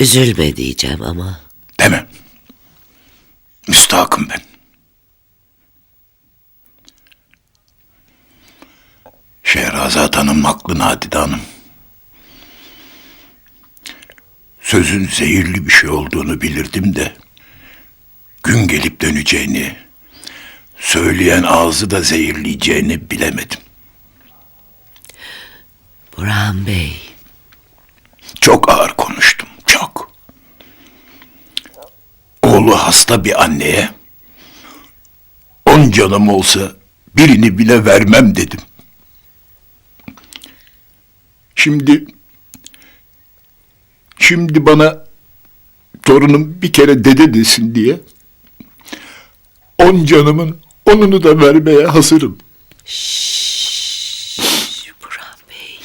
Üzülme diyeceğim ama Deme. Müstahakım ben. Şehrazat Hanım haklı Nadide Hanım. Sözün zehirli bir şey olduğunu bilirdim de... ...gün gelip döneceğini... ...söyleyen ağzı da zehirleyeceğini bilemedim. Burhan Bey Oğlu hasta bir anneye on canım olsa birini bile vermem dedim. Şimdi şimdi bana torunum bir kere dede desin diye on canımın onunu da vermeye hazırım. Şşş, Burak Bey.